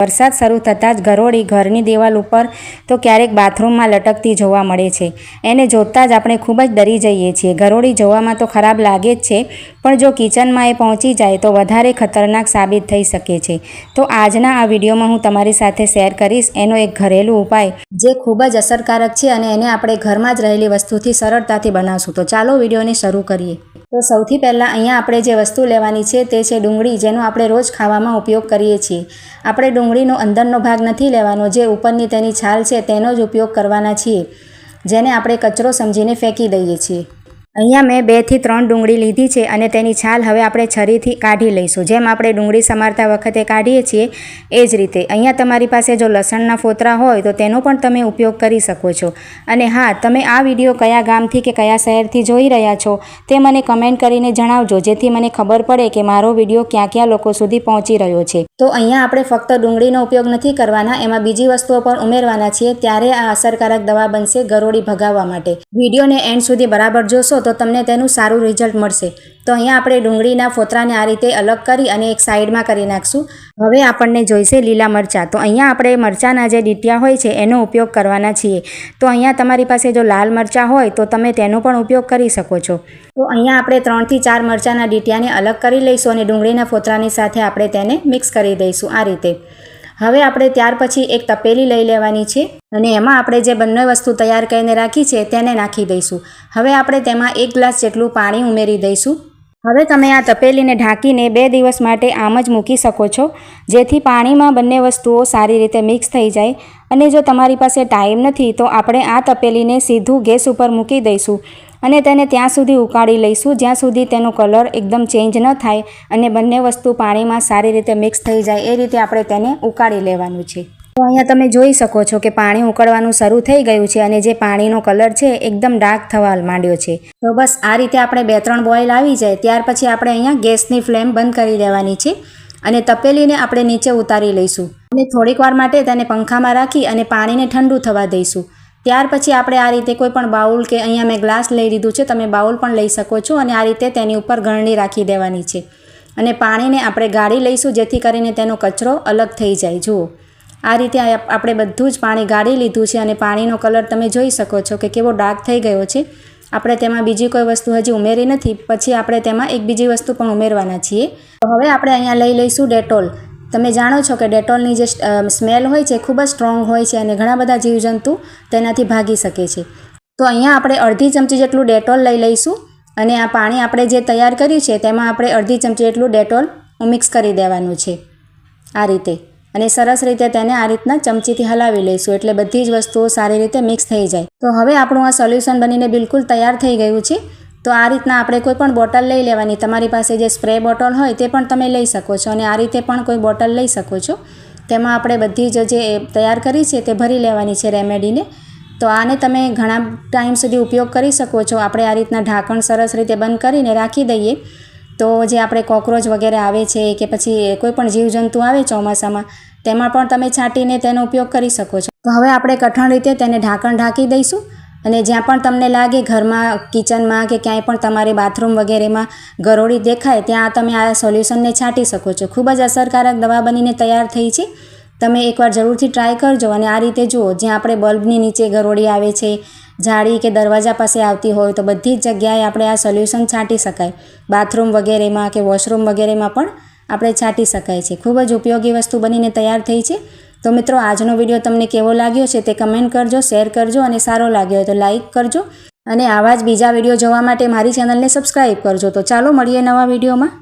વરસાદ શરૂ થતાં જ ગરોળી ઘરની દિવાલ ઉપર તો ક્યારેક બાથરૂમમાં લટકતી જોવા મળે છે. એને જોતાં જ આપણે ખૂબ જ ડરી જઈએ છીએ. ગરોળી જોવામાં તો ખરાબ લાગે જ છે, પણ જો કિચનમાં એ પહોંચી જાય તો વધારે ખતરનાક સાબિત થઈ શકે છે. તો આજના આ વિડીયોમાં હું તમારી સાથે શેર કરીશ એનો એક ઘરેલું ઉપાય, જે ખૂબ જ અસરકારક છે અને એને આપણે ઘરમાં જ રહેલી વસ્તુથી સરળતાથી બનાવશું. તો ચાલો વિડીયોને શરૂ કરીએ. તો સૌથી પહેલાં અહીંયા આપણે જે વસ્તુ લેવાની છે તે છે ડુંગળી, જેનો આપણે રોજ ખાવામાં ઉપયોગ કરીએ છીએ. આપણે ડુંગળીનો અંદરનો ભાગ નથી લેવાનો, જે ઉપરની તેની છાલ છે તેનો જ ઉપયોગ કરવાના છીએ, જેને આપણે કચરો સમજીને ફેંકી દઈએ છીએ. અહીંયા મેં બેથી ત્રણ ડુંગળી લીધી છે અને તેની છાલ હવે આપણે છરીથી કાઢી લઈશું. જેમ આપણે ડુંગળી સમારતા વખતે કાઢીએ છીએ, એ જ રીતે. અહીંયા તમારી પાસે જો લસણના ફોતરા હોય, તો તેનો પણ તમે ઉપયોગ કરી શકો છો. અને હા, તમે આ વીડિયો કયા ગામથી કે કયા શહેરથી જોઈ રહ્યા છો, તે મને કમેન્ટ કરીને જણાવજો, જેથી મને ખબર પડે કે મારો વીડિયો ક્યાં ક્યાં લોકો સુધી પહોંચી રહ્યો છે. તો અહીંયા આપણે ફક્ત ડુંગળીનો ઉપયોગ નથી કરવાના, એમાં બીજી વસ્તુઓ પણ ઉમેરવાના છીએ. ત્યારે આ અસરકારક દવા બનશે ગરોળી ભગાવવા માટે. વિડીયોને એન્ડ સુધી બરાબર જોશો તો તમને તેનું સારું રિઝલ્ટ મળશે. તો અહીંયા આપણે ડુંગળીના ફોતરાને આ રીતે અલગ કરી અને એક સાઈડમાં કરી નાખશું. હવે આપણને જોઈશે લીલા મરચાં. તો અહીંયા આપણે મરચાંના જે ડીટિયા હોય છે, એનો ઉપયોગ કરવાના છીએ. તો અહીંયા તમારી પાસે જો લાલ મરચાં હોય, તો તમે તેનો પણ ઉપયોગ કરી શકો છો. તો અહીંયા આપણે ત્રણથી ચાર મરચાંના ડીટિયાને અલગ કરી લઈશું અને ડુંગળીના ફોતરાની સાથે આપણે તેને મિક્સ કરી દઈશું આ રીતે. હવે આપણે ત્યાર પછી એક તપેલી લઈ લેવાની છે અને એમાં આપણે જે બંને વસ્તુ તૈયાર કરીને રાખી છે તેને નાખી દઈશું. હવે આપણે તેમાં એક ગ્લાસ જેટલું પાણી ઉમેરી દઈશું. હવે તમે આ તપેલીને ઢાંકીને બે દિવસ માટે આમ જ મૂકી શકો છો, જેથી પાણીમાં બંને વસ્તુઓ સારી રીતે મિક્સ થઈ જાય અને જો તમારી પાસે ટાઈમ નથી તો આપણે આ તપેલીને સીધું ગેસ ઉપર મૂકી દઈશું. અને તેને ત્યાં સુધી ઉકાળી લઈશું. જ્યાં સુધી તેનો કલર એકદમ ચેન્જ ન થાય અને બંને વસ્તુ પાણીમાં સારી રીતે મિક્સ થઈ જાય, એ રીતે આપણે તેને ઉકાળી લેવાનું છે. તો અહીંયા તમે જોઈ શકો છો કે પાણી ઉકળવાનું શરૂ થઈ ગયું છે અને જે પાણીનો કલર છે એકદમ ડાર્ક થવા માંડ્યો છે. તો બસ આ રીતે આપણે બે ત્રણ બોઇલ આવી જાય, ત્યાર પછી આપણે અહીંયા ગેસની ફ્લેમ બંધ કરી દેવાની છે અને તપેલીને આપણે નીચે ઉતારી લઈશું. અને થોડીક વાર માટે તેને પંખામાં રાખી અને પાણીને ઠંડુ થવા દઈશું. ત્યાર પછી આપણે આ રીતે કોઈ પણ બાઉલ કે અહીંયા મેં ગ્લાસ લઈ લીધું છે, તમે બાઉલ પણ લઈ શકો છો અને આ રીતે તેની ઉપર ગળણી રાખી દેવાની છે. અને પાણીને આપણે ગાળી લઈશું, જેથી કરીને તેનો કચરો અલગ થઈ જાય. જુઓ, આ રીતે આપણે બધું જ પાણી ગાળી લીધું છે અને પાણીનો કલર તમે જોઈ શકો છો કે કેવો ડાર્ક થઈ ગયો છે. આપણે તેમાં બીજી કોઈ વસ્તુ હજી ઉમેરી નથી, પછી આપણે તેમાં એક બીજી વસ્તુ પણ ઉમેરવાના છીએ. હવે આપણે અહીંયા લઈ લઈશું ડેટોલ. તમે જાણો છો કે ડેટોલની જે સ્મેલ હોય છે ખૂબ જ સ્ટ્રોંગ હોય છે અને ઘણા બધા જીવજંતુ તેનાથી ભાગી શકે છે. તો અહીંયા આપણે અડધી ચમચી જેટલું ડેટોલ લઈ લઈશું અને આ પાણી આપણે જે તૈયાર કર્યું છે તેમાં આપણે અડધી ચમચી જેટલું ડેટોલ મિક્સ કરી દેવાનું છે આ રીતે. અને સરસ રીતે તેને આ રીતના ચમચીથી હલાવી લઈશું એટલે બધી જ વસ્તુઓ સારી રીતે મિક્સ થઈ જાય. તો હવે આપણું આ સોલ્યુશન બનીને બિલકુલ તૈયાર થઈ ગયું છે. તો આ રીતના આપણે કોઈ પણ બોટલ લઈ લેવાની. તમારી પાસે જે સ્પ્રે બોટલ હોય તે પણ તમે લઈ શકો છો અને આ રીતે પણ કોઈ બોટલ લઈ શકો છો. તેમાં આપણે બધી જ જે તૈયાર કરી છે તે ભરી લેવાની છે રેમેડીને. તો આને તમે ઘણા ટાઈમ સુધી ઉપયોગ કરી શકો છો. આપણે આ રીતના ઢાંકણ સરસ રીતે બંધ કરીને રાખી દઈએ. તો જે આપણે કોકરોચ વગેરે આવે છે કે પછી કોઈ પણ જીવજંતુ આવે ચોમાસામાં, તેમાં પણ તમે છાંટીને તેનો ઉપયોગ કરી શકો છો. તો હવે આપણે કઠણ રીતે તેને ઢાંકણ ઢાંકી દઈશું. અને જ્યાં પણ તમને લાગે ઘરમાં, કિચનમાં કે ક્યાંય પણ તમારે બાથરૂમ વગેરેમાં ગરોળી દેખાય, ત્યાં તમે આ સોલ્યુશનને છાંટી શકો છો. ખૂબ જ અસરકારક દવા બનીને તૈયાર થઈ છે. તમે એકવાર જરૂરથી ટ્રાય કરજો અને આ રીતે જુઓ, જ્યાં આપણે બલ્બની નીચે ગરોળી આવે છે જાળી કે દરવાજા પાસે આવતી હોય, તો બધી જ જગ્યાએ આપણે આ સોલ્યુશન છાંટી શકાય. બાથરૂમ વગેરેમાં કે વોશરૂમ વગેરેમાં પણ આપણે છાંટી શકાય છે. ખૂબ જ ઉપયોગી વસ્તુ બનીને તૈયાર થઈ છે. તો મિત્રો, આજનો વીડિયો તમને કેવો લાગ્યો છે તે કમેન્ટ કરજો, શેર કરજો અને સારો લાગ્યો હોય તો લાઈક કરજો. અને આવા જ બીજા વીડિયો જોવા માટે મારી ચેનલને સબસ્ક્રાઈબ કરજો. તો ચાલો, મળીએ નવા વિડીયોમાં.